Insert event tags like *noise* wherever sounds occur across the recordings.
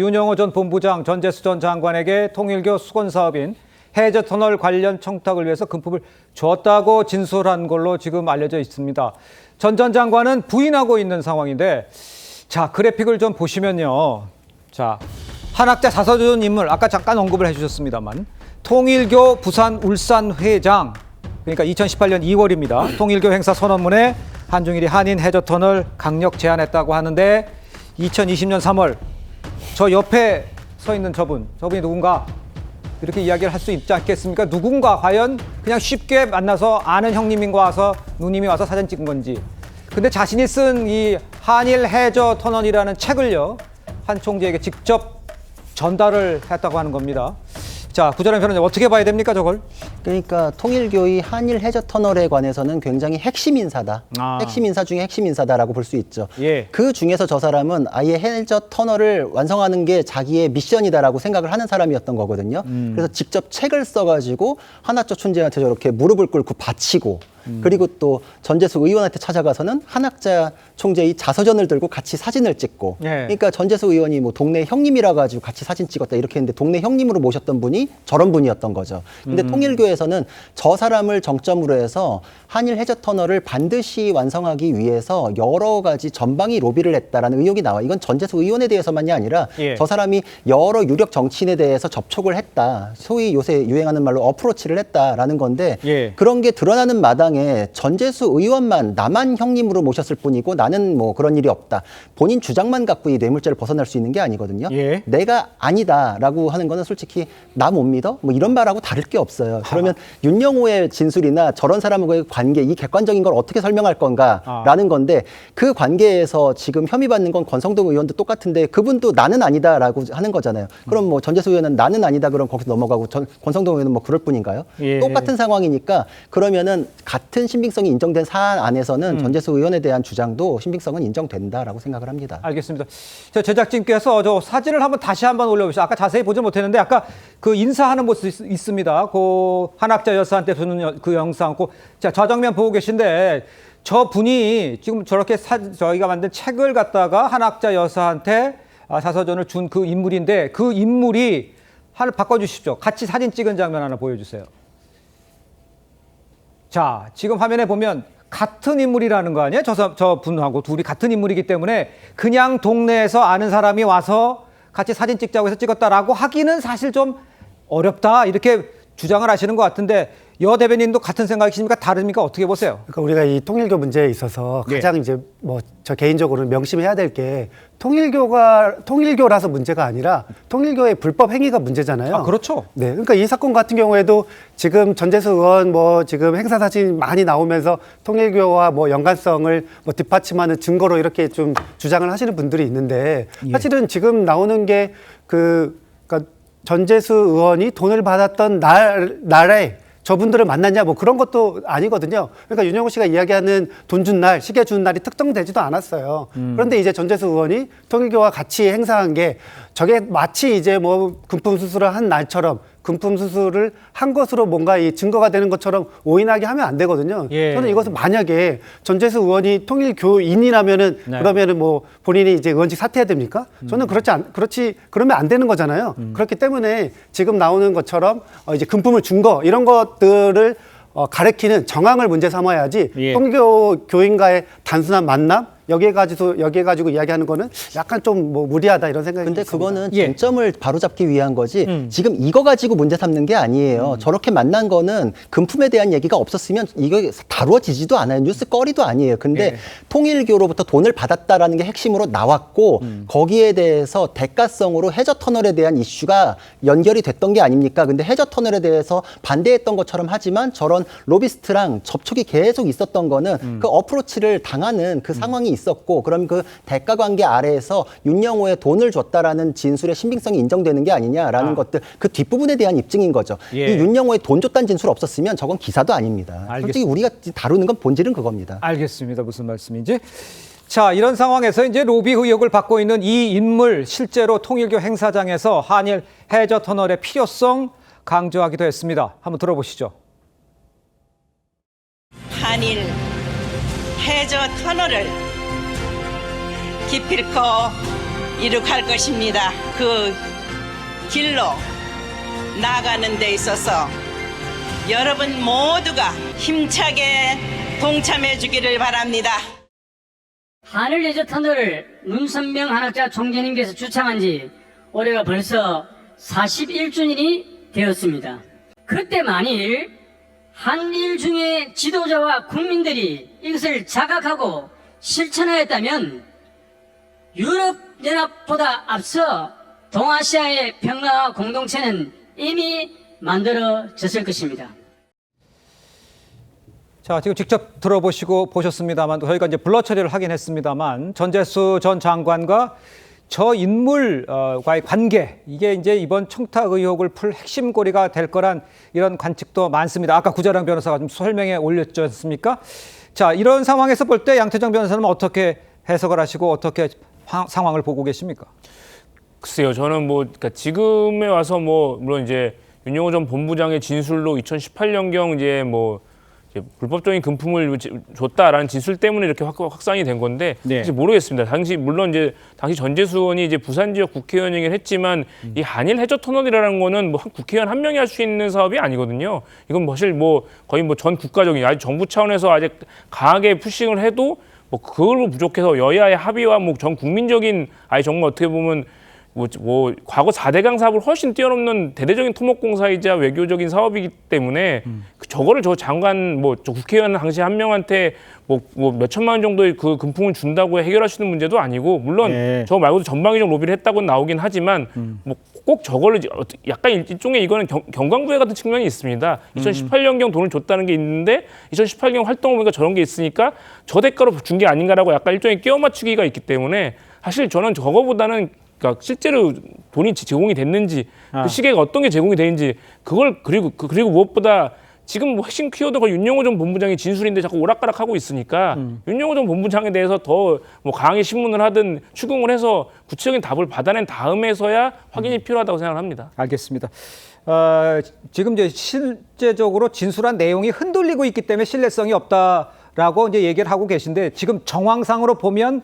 윤영호 전 본부장, 전재수 전 장관에게 통일교 수건 사업인 해저 터널 관련 청탁을 위해서 금품을 줬다고 진술한 걸로 지금 알려져 있습니다. 전 전 장관은 부인하고 있는 상황인데 자 그래픽을 좀 보시면요. 자 한학자 자서전 인물 아까 잠깐 언급을 해주셨습니다만 통일교 부산 울산 회장 그러니까 2018년 2월입니다. 통일교 행사 선언문에 한중일이 한인 해저 터널 강력 제안했다고 하는데 2020년 3월 저 옆에 서 있는 저분, 저분이 누군가 이렇게 이야기를 할 수 있지 않겠습니까? 누군가 과연 그냥 쉽게 만나서 아는 형님인 거 와서 누님이 와서 사진 찍은 건지. 근데 자신이 쓴 이 한일 해저 터널이라는 책을요 한 총재에게 직접 전달을 했다고 하는 겁니다. 자 구자란 변호사 어떻게 봐야 됩니까 저걸? 그러니까 통일교의 한일 해저 터널에 관해서는 굉장히 핵심 인사다. 아. 핵심 인사 중에 핵심 인사다라고 볼 수 있죠. 예. 그 중에서 저 사람은 아예 해저 터널을 완성하는 게 자기의 미션이다라고 생각을 하는 사람이었던 거거든요. 음. 그래서 직접 책을 써가지고 하나처 촌재한테 저렇게 무릎을 꿇고 바치고 음. 그리고 또 전재수 의원한테 찾아가서는 한학자 총재의 자서전을 들고 같이 사진을 찍고 예. 그러니까 전재수 의원이 뭐 동네 형님이라 가지고 같이 사진 찍었다 이렇게 했는데 동네 형님으로 모셨던 분이 저런 분이었던 거죠. 근데 통일교에서 는 저 사람을 정점으로 해서 한일 해저 터널을 반드시 완성하기 위해서 여러 가지 전방위 로비를 했다라는 의혹이 나와. 이건 전재수 의원에 대해서만이 아니라 예. 저 사람이 여러 유력 정치인에 대해서 접촉을 했다. 소위 요새 유행하는 말로 어프로치를 했다라는 건데 예. 그런 게 드러나는 마당에 전재수 의원만 나만 형님으로 모셨을 뿐이고 나는 뭐 그런 일이 없다. 본인 주장만 갖고 이 뇌물죄를 벗어날 수 있는 게 아니거든요. 예. 내가 아니다라고 하는 거는 솔직히 나 못 믿어? 뭐 이런 말하고 다를 게 없어요. 그러면 윤영호의 진술이나 저런 사람과의 관계, 이 객관적인 걸 어떻게 설명할 건가라는 건데 그 관계에서 지금 혐의받는 건 권성동 의원도 똑같은데 그분도 나는 아니다라고 하는 거잖아요. 그럼 뭐 전재수 의원은 나는 아니다 그럼 거기서 넘어가고 전, 권성동 의원은 뭐 그럴 뿐인가요? 예. 똑같은 상황이니까 그러면은 같은 신빙성이 인정된 사안 안에서는 전재수 의원에 대한 주장도 신빙성은 인정된다라고 생각을 합니다. 알겠습니다. 저 제작진께서 저 사진을 한번 다시 한번 올려보시죠. 아까 자세히 보지 못했는데 아까 그 인사하는 모습 있, 있습니다. 그 한학자 여사한테 주는 여- 그 영상, 그 자, 좌정면 보고 계신데 저 분이 지금 저렇게 사, 저희가 만든 책을 갖다가 한학자 여사한테 아, 자서전을 준 그 인물인데 그 인물이 하나 바꿔주십시오. 같이 사진 찍은 장면 하나 보여주세요. 자, 지금 화면에 보면 같은 인물이라는 거 아니에요? 저, 사- 저 분하고 둘이 같은 인물이기 때문에 그냥 동네에서 아는 사람이 와서 같이 사진 찍자고 해서 찍었다라고 하기는 사실 좀 어렵다. 이렇게 주장을 하시는 것 같은데 여 대변인도 같은 생각이십니까? 다릅니까? 어떻게 보세요? 그러니까 우리가 이 통일교 문제에 있어서 예. 가장 이제 뭐 저 개인적으로는 명심해야 될 게 통일교가 통일교라서 문제가 아니라 통일교의 불법 행위가 문제잖아요. 아, 그렇죠. 네, 그러니까 이 사건 같은 경우에도 지금 전재수 의원 뭐 지금 행사 사진 많이 나오면서 통일교와 뭐 연관성을 뭐 뒷받침하는 증거로 이렇게 좀 주장을 하시는 분들이 있는데 예. 사실은 지금 나오는 게그 그러니까 전재수 의원이 돈을 받았던 날 날에 저분들을 만났냐 뭐 그런 것도 아니거든요. 그러니까 윤영호 씨가 이야기하는 돈 준 날, 시계 준 날이 특정되지도 않았어요. 그런데 이제 전재수 의원이 통일교와 같이 행사한 게 저게 마치 이제 뭐 금품 수수를 한 날처럼 금품 수수를 한 것으로 뭔가 이 증거가 되는 것처럼 오인하게 하면 안 되거든요. 예. 저는 이것은 만약에 전재수 의원이 통일 교인이라면은 네. 그러면은 뭐 본인이 이제 의원직 사퇴해야 됩니까? 저는 그렇지 않, 그렇지 그러면 안 되는 거잖아요. 그렇기 때문에 지금 나오는 것처럼 어 이제 금품을 준 거 이런 것들을 어 가리키는 정황을 문제 삼아야지 예. 통교 교인과의 단순한 만남 여기에 가지고 여기에 가지고 이야기하는 거는 약간 좀 뭐 무리하다 이런 생각이 근데 있습니다. 그거는 예. 쟁점을 바로잡기 위한 거지 음. 지금 이거 가지고 문제 삼는 게 아니에요. 저렇게 만난 거는 금품에 대한 얘기가 없었으면 이거 다루어지지도 않아요. 뉴스 거리도 아니에요. 근데 예. 통일교로부터 돈을 받았다라는 게 핵심으로 나왔고 음. 거기에 대해서 대가성으로 해저 터널에 대한 이슈가 연결이 됐던 게 아닙니까? 근데 해저 터널에 대해서 반대했던 것처럼 하지만 저런 로비스트랑 접촉이 계속 있었던 거는 음. 그 어프로치를 당하는 그 상황이 있었고 그럼 그 대가 관계 아래에서 윤영호에 돈을 줬다라는 진술의 신빙성이 인정되는 게 아니냐라는 아. 것들 그 뒷부분에 대한 입증인 거죠. 예. 이 윤영호에 돈 줬다는 진술 없었으면 저건 기사도 아닙니다. 알겠습니다. 솔직히 우리가 다루는 건 본질은 그겁니다. 알겠습니다. 무슨 말씀인지. 자, 이런 상황에서 이제 로비 의혹을 받고 있는 이 인물 실제로 통일교 행사장에서 한일 해저 터널의 필요성 강조하기도 했습니다. 한번 들어보시죠. 한일 해저 터널을 기필코 이룩할 것입니다. 그 길로 나아가는 데 있어서 여러분 모두가 힘차게 동참해 주기를 바랍니다. 하늘 예저 터널을 문선명 한학자 총재님께서 주창한 지 올해가 벌써 41주년이 되었습니다. 그때 만일 한일 중의 지도자와 국민들이 이것을 자각하고 실천하였다면 유럽연합보다 앞서 동아시아의 평화 공동체는 이미 만들어졌을 것입니다. 자, 지금 직접 들어보시고 보셨습니다만 저희가 이제 블러 처리를 하긴 했습니다만 전재수 전 장관과 저 인물과의 관계 이게 이제 이번 청탁 의혹을 풀 핵심 고리가 될 거란 이런 관측도 많습니다. 아까 구자랑 변호사가 좀 설명에 올렸지 않습니까? 자, 이런 상황에서 볼 때 양태정 변호사는 어떻게 해석을 하시고 어떻게 화- 상황을 보고 계십니까? 글쎄요, 저는 뭐 그러니까 지금에 와서 뭐 물론 이제 윤영호 전 본부장의 진술로 2018년경 이제 뭐 이제 불법적인 금품을 줬다라는 진술 때문에 이렇게 확, 확산이 된 건데 네. 사실 모르겠습니다. 당시 물론 이제 당시 전재수 의원이 이제 부산 지역 국회의원이긴 했지만 이 한일 해저 터널이라는 거는 뭐 한 국회의원 한 명이 할 수 있는 사업이 아니거든요. 이건 뭐 사실 뭐 거의 뭐 전 국가적인 아직 정부 차원에서 아직 강하게 푸싱을 해도 뭐 그걸로 부족해서 여야의 합의와 뭐 전 국민적인 아니 정말 어떻게 보면 뭐, 뭐 과거 4대강 사업을 훨씬 뛰어넘는 대대적인 토목공사이자 외교적인 사업이기 때문에 그 저거를 저 장관 뭐 저 국회의원 당시 한 명한테 뭐, 뭐 몇천만 원 정도의 그 금품을 준다고 해결할 수 있는 문제도 아니고 물론 네. 저 말고도 전방위적 로비를 했다고 나오긴 하지만 뭐 꼭 어떻게- 약간 일종의 이거는 경, 경광부회 같은 측면이 있습니다. 2018년경 돈을 줬다는 게 있는데 2018년 활동을 보니까 저런 게 있으니까 저 대가로 준 게 아닌가라고 약간 일종의 끼워 맞추기가 있기 때문에 사실 저는 저거보다는 그러니까 실제로 돈이 제공이 됐는지 아. 그 시계가 어떤 게 제공이 되는지 그걸 그리고 그- 그리고 무엇보다 지금 뭐 핵심 키워드가 윤영호 전 본부장의 진술인데 자꾸 오락가락하고 있으니까 윤영호 전 본부장에 대해서 더 뭐 강하게 신문을 하든 추궁을 해서 구체적인 답을 받아낸 다음에서야 확인이 필요하다고 생각을 합니다. 알겠습니다. 어, 지금 이제 실제적으로 진술한 내용이 흔들리고 있기 때문에 신뢰성이 없다라고 이제 얘기를 하고 계신데 지금 정황상으로 보면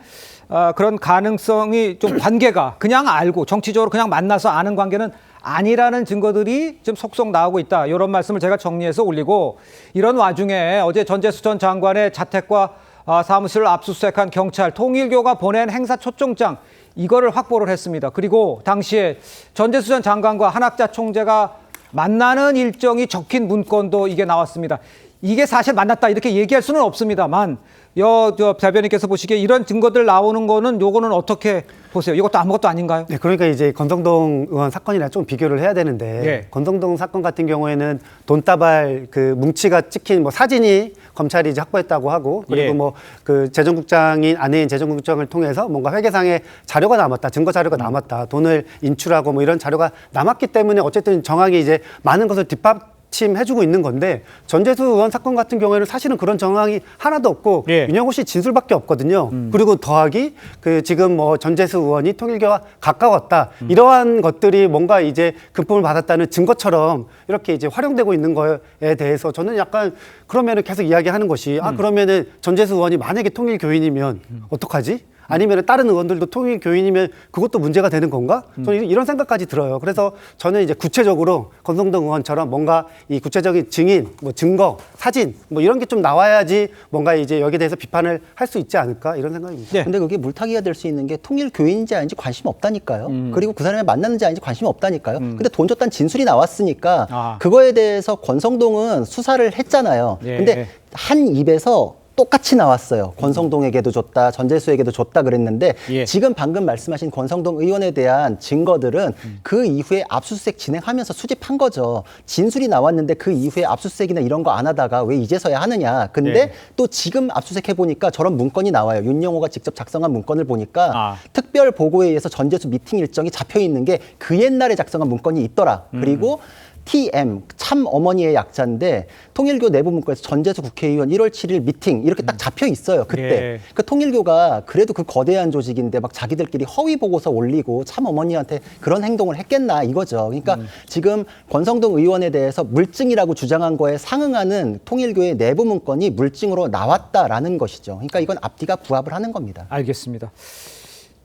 어, 그런 가능성이 좀 *clears throat* 관계가 그냥 알고 정치적으로 그냥 만나서 아는 관계는 아니라는 증거들이 지금 속속 나오고 있다. 이런 말씀을 제가 정리해서 올리고 이런 와중에 어제 전재수 전 장관의 자택과 아, 사무실을 압수수색한 경찰 통일교가 보낸 행사 초청장 이거를 확보를 했습니다. 그리고 당시에 전재수 전 장관과 한학자 총재가 만나는 일정이 적힌 문건도 이게 나왔습니다. 이게 사실 만났다 이렇게 얘기할 수는 없습니다만 여, 저 대변인께서 보시기에 이런 증거들 나오는 거는 요거는 어떻게 보세요? 이것도 아무것도 아닌가요? 네, 그러니까 이제 건성동 의원 사건이랑 좀 비교를 해야 되는데 예. 건성동 사건 같은 경우에는 돈다발 그 뭉치가 찍힌 뭐 사진이 검찰이 이제 확보했다고 하고 그리고 예. 뭐그 재정국장인 아내인 재정국장을 통해서 뭔가 회계상에 자료가 남았다 증거 자료가 남았다 돈을 인출하고 뭐 이런 자료가 남았기 때문에 어쨌든 정황이 이제 많은 것을 뒷받 침해주고 있는 건데 전재수 의원 사건 같은 경우에는 사실은 그런 정황이 하나도 없고 예. 윤영호 씨 진술밖에 없거든요. 그리고 더하기 그 지금 뭐 전재수 의원이 통일교와 가까웠다 이러한 것들이 뭔가 이제 금품을 받았다는 증거처럼 이렇게 이제 활용되고 있는 거에 대해서 저는 약간 그러면은 계속 이야기하는 것이 아 그러면은 전재수 의원이 만약에 통일교인이면 어떡하지? 아니면 다른 의원들도 통일 교인이면 그것도 문제가 되는 건가? 저는 이런 생각까지 들어요. 그래서 저는 이제 구체적으로 건성동 의원처럼 뭔가 이 구체적인 증인, 뭐 증거, 사진 뭐 이런 게 좀 나와야지 뭔가 이제 여기에 대해서 비판을 할 수 있지 않을까 이런 생각입니다. 네. 근데 그게 물타기가 될 수 있는 게 통일 교인인지 아닌지 관심 없다니까요. 그리고 그 사람이 만났는지 아닌지 관심 없다니까요. 근데 돈 줬다는 진술이 나왔으니까 아. 그거에 대해서 권성동은 수사를 했잖아요. 예. 근데 한 입에서 똑같이 나왔어요. 권성동에게도 줬다, 전재수에게도 줬다 그랬는데 예. 지금 방금 말씀하신 권성동 의원에 대한 증거들은 그 이후에 압수수색 진행하면서 수집한 거죠. 진술이 나왔는데 그 이후에 압수수색이나 이런 거 안 하다가 왜 이제서야 하느냐. 근데 예. 또 지금 압수수색 해 보니까 저런 문건이 나와요. 윤영호가 직접 작성한 문건을 보니까 아. 특별 보고에 의해서 전재수 미팅 일정이 잡혀 있는 게 그 옛날에 작성한 문건이 있더라. 음. 그리고 TM 참 어머니의 약자인데 통일교 내부 문건에서 전재수 국회의원 1월 7일 미팅 이렇게 딱 잡혀 있어요. 그때. 예. 그 통일교가 그래도 그 거대한 조직인데 막 자기들끼리 허위 보고서 올리고 참 어머니한테 그런 행동을 했겠나 이거죠. 그러니까 지금 권성동 의원에 대해서 물증이라고 주장한 거에 상응하는 통일교의 내부 문건이 물증으로 나왔다라는 것이죠. 그러니까 이건 앞뒤가 부합을 하는 겁니다. 알겠습니다.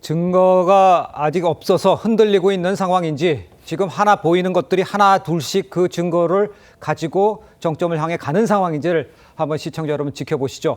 증거가 아직 없어서 흔들리고 있는 상황인지 지금 하나 보이는 것들이 하나 둘씩 그 증거를 가지고 정점을 향해 가는 상황인지를 한번 시청자 여러분 지켜보시죠.